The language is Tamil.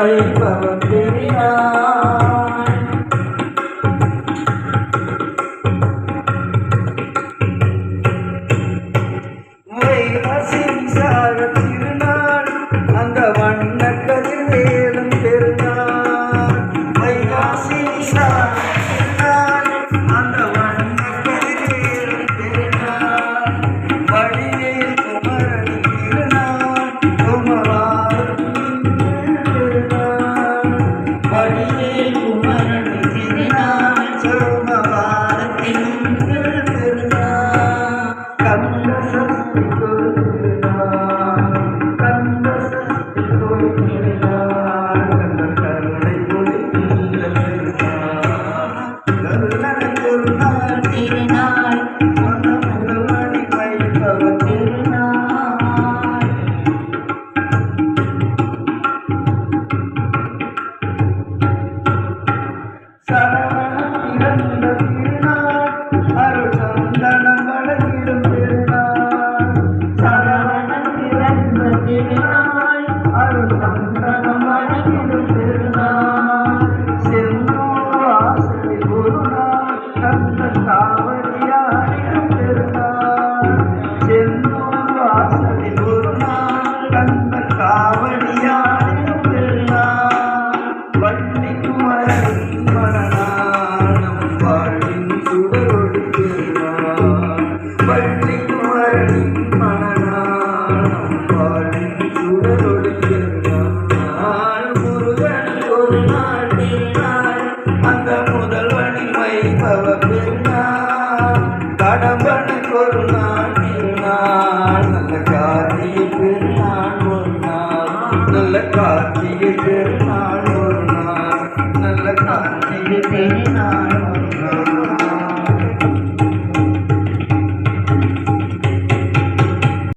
அழைப்பவன் தெரியான் முறை அசின் சார திருநாள் அந்த வண்ண கதிர்வே வேணா கடம்பன் ஒரு நான் நல்ல காத்திய பெருநாள் ஒரு நாள். நல்ல காத்திய பெருநாள்